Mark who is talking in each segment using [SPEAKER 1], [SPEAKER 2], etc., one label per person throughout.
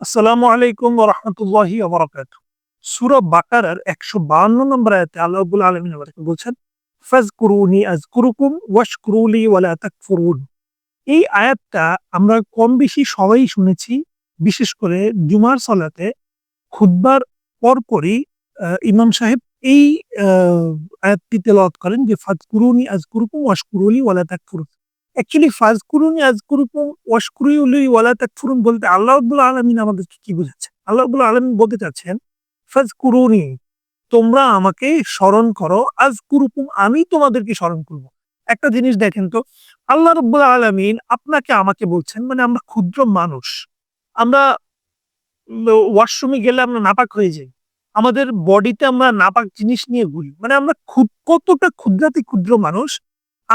[SPEAKER 1] আসসালামু আলাইকুম রহমতুল্লাহি ওবরাকাত সুরা বাকারার একশো বাহান্ন নম্বর আয়াতে আল্লাহ রাব্বুল আলমিন বলছেন, ফাজকুরুনি আজকুরুকুম ওয়াশকুরুলি ওয়ালা তাকফুরুন। এই আয়াতটা আমরা কম বেশি সবাই শুনেছি, বিশেষ করে জুমার সলাতে। খুদ্বার পরপরই ইমাম সাহেব এই আয়াতটি তেলাওয়াত করেন যে ফাজ কুরুনি আজ ফাজকুরুনি আজকুরুকুম ওয়াশকুরুলি ওয়ালা তাকফুরুন। অ্যাকচুয়ালি ফাজ কুরুনী আজ ফাজকুরুনি আজকুরুকুম ওয়াশকুরুলি ওয়ালা তাকফুরুন বলতে আল্লাহ রাব্বুল আলামিন আমাদেরকে কি বোঝাচ্ছে আল্লাহ আলামিন বলতে চাচ্ছেন ফাজ ফাজকুরুনি তোমরা আমাকে স্মরণ করো আজকুরুকুম আমি তোমাদেরকে স্মরণ করব একটা জিনিস দেখেন তো আল্লাহ রাব্বুল আলামিন আপনাকে আমাকে বলছেন মানে আমরা ক্ষুদ্র মানুষ আমরা ওয়াশরুমে গেলে আমরা নাপাক হয়ে যাই আমাদের বডিতে আমরা নাপাক জিনিস নিয়ে ঘুরি মানে আমরা কতটা ক্ষুদ্রাতি ক্ষুদ্র মানুষ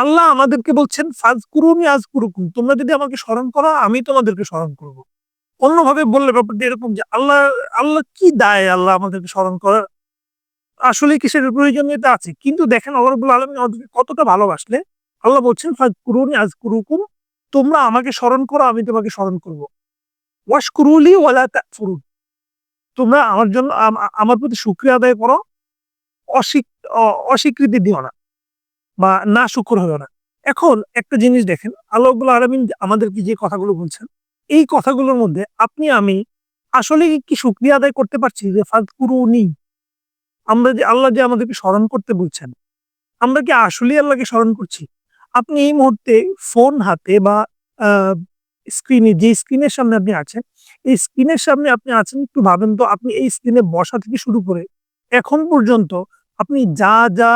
[SPEAKER 1] আল্লাহ আমাদেরকে বলছেন ফাজ কুরুনি আজ কুরুকুম তোমরা যদি আমাকে স্মরণ করো, আমি তোমাদেরকে স্মরণ করব। অন্যভাবে বললে ব্যাপারটা এরকম যে, আল্লাহ আল্লাহ কি দায় আল্লাহ আমাদেরকে স্মরণ করার? আসলে কি প্রয়োজনীয়তা আছে? কিন্তু দেখেন, আল্লাহ রাব্বুল আলামিন আমাদেরকে কতটা ভালোবাসলে, আল্লাহ বলছেন ফাজ কুরুনি আজ কুরুকুম তোমরা আমাকে স্মরণ করো, আমি তোমাকে স্মরণ করব। ওয়াশ কুরুলি ওয়ালা তাকফুরুন তোমরা আমার জন্য আমার প্রতি শুক্রিয়া আদায় করো অস্বীকৃতি দিও না। বা না শুক্র হলো না। এখন একটা জিনিস দেখেন, আল্লাহ আলমিন আমাদেরকে যে কথাগুলো বলছেন, এই কথাগুলোর মধ্যে আপনি, আমি আসলে কি শুক্রিয়া আদায় করতে পারছি যে ফাদকুরুনি? আমরা যে, আল্লাহ যে আমাদেরকে স্মরণ করতে বলছেন, আমরা কি আসলেই আল্লাহকে স্মরণ করছি? আপনি এই মুহূর্তে ফোন হাতে বা স্ক্রিনে যে স্ক্রিনের সামনে আপনি আছেন, এই স্ক্রিনের সামনে আপনি আছেন, একটু ভাবেন তো আপনি এই স্ক্রিনে বসা থেকে শুরু করে এখন পর্যন্ত আপনি যা যা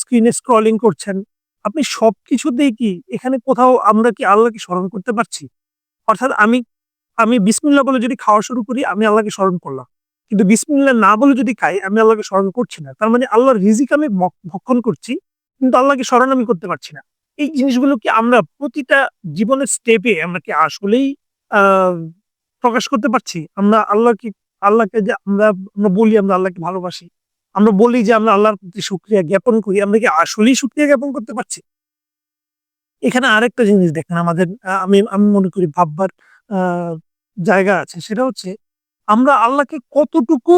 [SPEAKER 1] স্ক্রিনে স্ক্রলিং করছেন। আপনি সব সবকিছুতেই কি এখানে কোথাও আমরা কি আল্লাহকে স্মরণ করতে পারছি? অর্থাৎ আমি আমি বিসমিল্লাহ বলে যদি খাওয়া শুরু করি, আমি আল্লাহকে স্মরণ করলাম। কিন্তু বিসমিল্লাহ না বলে যদি খাই, আমি আল্লাহকে স্মরণ করছি না। তার মানে আল্লাহর রিজিক আমি ভক্ষণ করছি, কিন্তু আল্লাহকে স্মরণ আমি করতে পারছি না। এই জিনিসগুলো কি আমরা প্রতিটা জীবনের স্টেপে আমরা কি আসলেই প্রকাশ করতে পারছি? আমরা আল্লাহ কি আল্লাহকে যে আমরা আমরা বলি, আমরা আল্লাহকে ভালোবাসি। আমরা বলি যে আমরা আল্লাহর প্রতি শুক্রিয়া জ্ঞাপন করি, আমরা কি আসলেই শুক্রিয়া জ্ঞাপন করতে পারছি? এখানে আরেকটা জিনিস দেখেন, আমাদের আমি আমি মনে করি ভাববার জায়গা আছে, সেটা হচ্ছে আমরা আল্লাহকে কতটুকু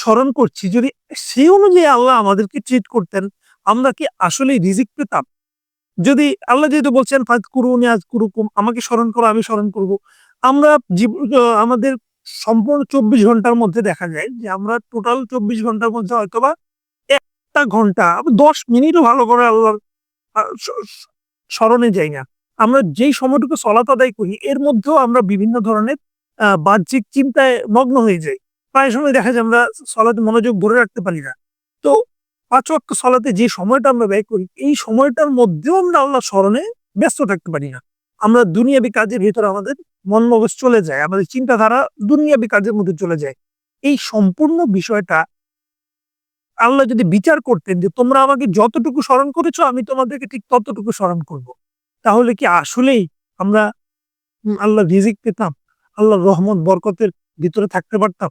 [SPEAKER 1] স্মরণ করছি, যদি সেই অনুযায়ী আল্লাহ আমাদেরকে ট্রিট করতেন, আমরা কি আসলে রিজিক পেতাম? যদি আল্লাহ যেহেতু বলছেন ফাজ কুরুনি আজ কুরুকুম আমাকে স্মরণ করো, আমি স্মরণ করব। আমরা আমাদের সম্পূর্ণ চব্বিশ ঘণ্টার মধ্যে দেখা যায় যে আমরা টোটাল চব্বিশ ঘণ্টার মধ্যে হয়তোবা একটা ঘণ্টা, দশ মিনিটও ভালো করে আল্লাহর স্মরণে যাই না। আমরা যেই সময়টুকু সলাত আদায় করি, এর মধ্যেও আমরা বিভিন্ন ধরনের বাহ্যিক চিন্তায় মগ্ন হয়ে যাই। প্রায় সময় দেখা যায় আমরা সলাতে মনোযোগ ধরে রাখতে পারি না। তো পাঁচ ওয়াক্ত সলাতে যে সময়টা আমরা ব্যয় করি, এই সময়টার মধ্যেও আমরা আল্লাহ স্মরণে ব্যস্ত থাকতে পারি না। আমরা দুনিয়াবি কাজের ভিতরে আমাদের মন মগজ চলে যায়, আমাদের চিন্তাধারা দুনিয়াবি কাজের মধ্যে চলে যায়। এই সম্পূর্ণ বিষয়টা আল্লাহ যদি বিচার করতেন যে তোমরা আমাকে যতটুকু স্মরণ করেছ, আমি তোমাদেরকে ঠিক ততটুকু স্মরণ করব। তাহলে কি আসলেই আমরা আল্লাহ রিজিক পেতাম? আল্লাহর রহমত, বরকতের ভিতরে থাকতে পারতাম?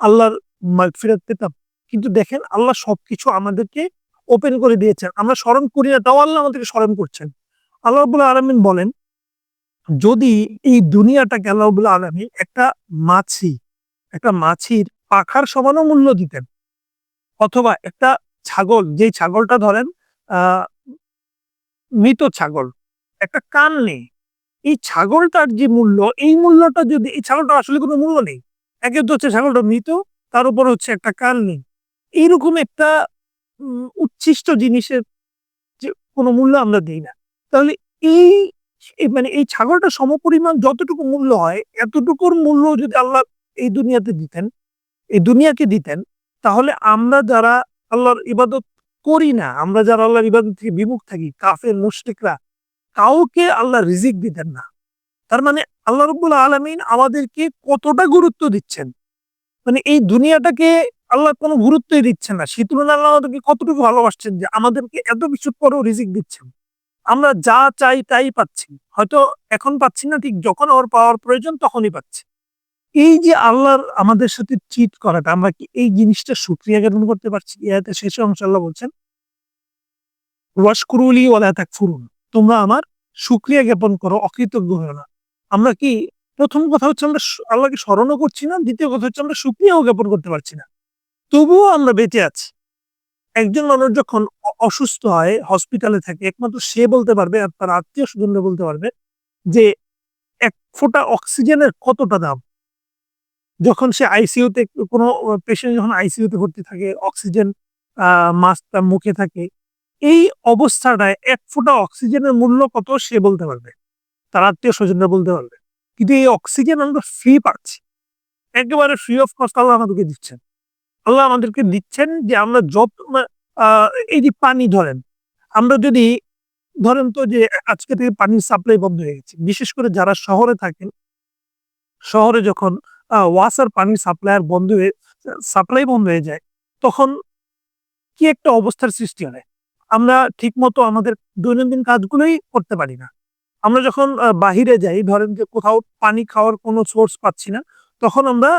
[SPEAKER 1] আল্লাহর মাগফিরাত পেতাম? কিন্তু দেখেন, আল্লাহ সবকিছু আমাদেরকে ওপেন করে দিয়েছেন। আমরা স্মরণ করি না, তাও আল্লাহ আমাদেরকে স্মরণ করছেন। আল্লাহ আলমিন বলেন যদি এই আল্লাহ রাব্বুল আলমিন একটা মাছি, একটা মাছির পাখার সমানও মূল্য দিতেন অথবা একটা ছাগল, যেই ছাগলটা ধরেন মৃত ছাগল, একটা কান নেই এই ছাগলটার যে মূল্য, এই মূল্যটা যদি, এই ছাগলটা আসলে কোনো মূল্য নেই। একে তো হচ্ছে ছাগলটা মৃত, তার উপর হচ্ছে একটা কান নেই এইরকম একটা উচ্ছিষ্ট জিনিসের যে কোনো মূল্য আমরা দিই না। তাহলে এই মানে এই ছাগলটা সমপরিমাণ যতটুকু মূল্য হয়, এতটুকুর মূল্য যদি আল্লাহ এই দুনিয়াতে দিতেন, এই দুনিয়াকে দিতেন, তাহলে আমরা যারা আল্লাহর ইবাদত করি না, আমরা যারা আল্লাহর ইবাদত থেকে বিমুখ থাকি, কাফের, মুশরিকরা, কাউকে আল্লাহ রিজিক দিতেন না। তার মানে আল্লাহ রব্বুল আলমিন আমাদেরকে কতটা গুরুত্ব দিচ্ছেন? মানে এই দুনিয়াটাকে আল্লাহ কোনো গুরুত্বই দিচ্ছেন না। তুলনায় আল্লাহ আমাদেরকে কতটুকু ভালোবাসছেন যে আমাদেরকে এত কিছুর পরেও রিজিক দিচ্ছেন? আমরা যা চাই তাই পাচ্ছি। হয়তো এখন পাচ্ছি না, ঠিক যখন ওর পাওয়ার প্রয়োজন তখনই পাচ্ছি। এই যে আল্লাহর আমাদের সাথে চিট করাটা, আমরা কি এই জিনিসটা সুক্রিয়া জ্ঞাপন করতে পারছি? ইয়াতে শেষে অংশ আল্লাহ বলছেন ওয়াশকুরুলি ওয়ালা তাকফুরুন। তোমরা আমার সুক্রিয়া জ্ঞাপন করো, অকৃতজ্ঞ হও না। আমরা কি, প্রথম কথা হচ্ছে আমরা আল্লাহকে স্মরণও করছি না, দ্বিতীয় কথা হচ্ছে আমরা সুক্রিয়াও জ্ঞাপন করতে পারছি না। তবুও আমরা বেঁচে আছি। একজন মানুষ যখন অসুস্থ হয় হসপিটালে থাকে, একমাত্র সে বলতে পারবে আর তার আত্মীয় স্বজনরা বলতে পারবে যে এক ফোঁটা অক্সিজেনের কতটা দাম? যখন সে আইসিইউতে কোনো পেশেন্ট যখন আইসিইউতে ভর্তি থাকে, অক্সিজেন মাস্ক তার মুখে থাকে, এই অবস্থাটায় এক ফোঁটা অক্সিজেনের মূল্য কত সে বলতে পারবে। তার আত্মীয় স্বজনরা বলতে পারবে। কিন্তু এই অক্সিজেন আমরা ফ্রি পাচ্ছি। একেবারে ফ্রি অফ কস্ট আল্লাহ আমাদেরকে দিচ্ছেন। আল্লাহ আমাদেরকে দিচ্ছেন যে আমরা যত এই যে পানি ধরেন, আমরা যদি ধরেন তো যে আজকে থেকে পানির সাপ্লাই বন্ধ হয়ে গেছে, বিশেষ করে যারা শহরে থাকেন, শহরে যখন ওয়াসার পানির সাপ্লায়ার বন্ধ হয়ে সাপ্লাই বন্ধ হয়ে যায়, তখন কি একটা অবস্থার সৃষ্টি হয়? আমরা ঠিকমতো আমাদের দৈনন্দিন কাজগুলোই করতে পারি না। আমরা যখন বাহিরে যাই, ধরেন যে কোথাও পানি খাওয়ার কোনো সোর্স পাচ্ছি না, তখন আমরা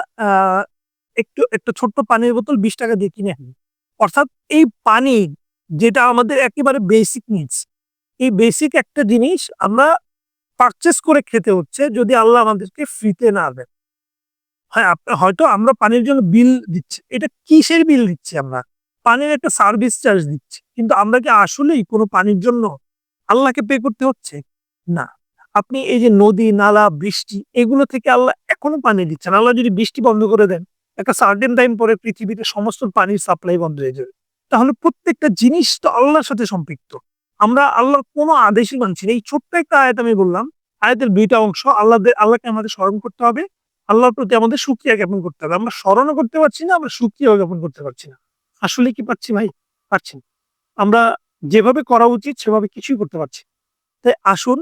[SPEAKER 1] একটু, একটা ছোট্ট পানির বোতল বিশ টাকা দিয়ে কিনে আনি। অর্থাৎ এই পানি যেটা আমাদের একেবারে বেসিক নিডস এই বেসিক একটা জিনিস আমরা পারচেস করে খেতে হচ্ছে যদি আল্লাহ আমাদেরকে ফ্রিতে না দেন। হ্যাঁ হয়তো আমরা পানির জন্য বিল দিচ্ছি। এটা কিসের বিল দিচ্ছি আমরা? পানির একটা সার্ভিস চার্জ দিচ্ছি। কিন্তু আমরা কি আসলেই কোনো পানির জন্য আল্লাহকে পে করতে হচ্ছে? না। আপনি এই যে নদী, নালা, বৃষ্টি, এগুলো থেকে আল্লাহ এখনও পানি দিচ্ছেন। আল্লাহ যদি বৃষ্টি বন্ধ করে দেন একটা সার্টেন টাইম পরে পৃথিবীতে সমস্ত পানির সাপ্লাই বন্ধ হয়ে যাবে। তাহলে প্রত্যেকটা জিনিস তো আল্লাহর সাথে সম্পৃক্ত। আমরা আল্লাহর কোনো আদেশই মানছি না। এই ছোট্ট একটা আয়াত আমি বললাম, আয়াতের দুইটা অংশ আল্লাহ আল্লাহকে আমাদের স্মরণ করতে হবে, আল্লাহর প্রতি আমাদের সুক্রিয়া জ্ঞাপন করতে হবে। আমরা স্মরণও করতে পারছি না আমরা সুক্রিয়া জ্ঞাপন করতে পারছি না। আসলে কি পাচ্ছি ভাই? পাচ্ছি না। আমরা যেভাবে করা উচিত, সেভাবে কিছুই করতে পারছি তাই আসুন,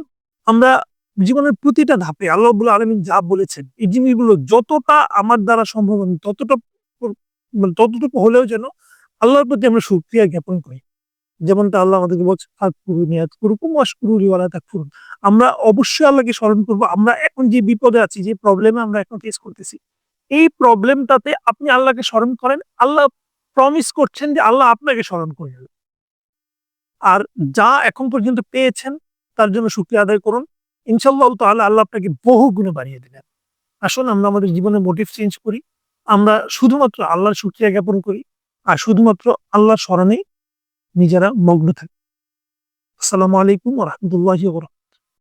[SPEAKER 1] আমরা জীবনের প্রতিটা ধাপে আল্লাহ আলমিন যা বলেছেন, এই জিনিসগুলো যতটা আমার দ্বারা সম্ভব আমি ততটা মানে ততটুকু হলেও যেন আল্লাহর প্রতি আমরা সুক্রিয়া জ্ঞাপন করি। যেমনটা আল্লাহ আমাদেরকে বলছে নিয়াত কুরুকুম ওয়াশকুরুলি ওয়ালা তাকফুরুন। আমরা অবশ্যই আল্লাহকে স্মরণ করব, আমরা এখন যে বিপদে আছি, যে প্রবলেমে আমরা এখন ফেস করতেছি, এই প্রবলেমটাতে আপনি আল্লাহকে স্মরণ করেন, আল্লাহ প্রমিস করছেন যে আল্লাহ আপনাকে স্মরণ করে আর যা এখন পর্যন্ত পেয়েছেন, তার জন্য শুক্রিয়া আদায় করুন। ইনশাল্লাহ তাহলে আল্লাহ আপনাকে বহু গুণে বাড়িয়ে দিলেন আসুন আমরা আমাদের জীবনের মোটিভ চেঞ্জ করি। আমরা শুধুমাত্র আল্লাহর সুক্রিয়া জ্ঞাপন করি আর শুধুমাত্র আল্লাহর স্মরণে নিজেরা মগ্ন থাকি। আসসালামু আলাইকুম রহমতুল্লাহ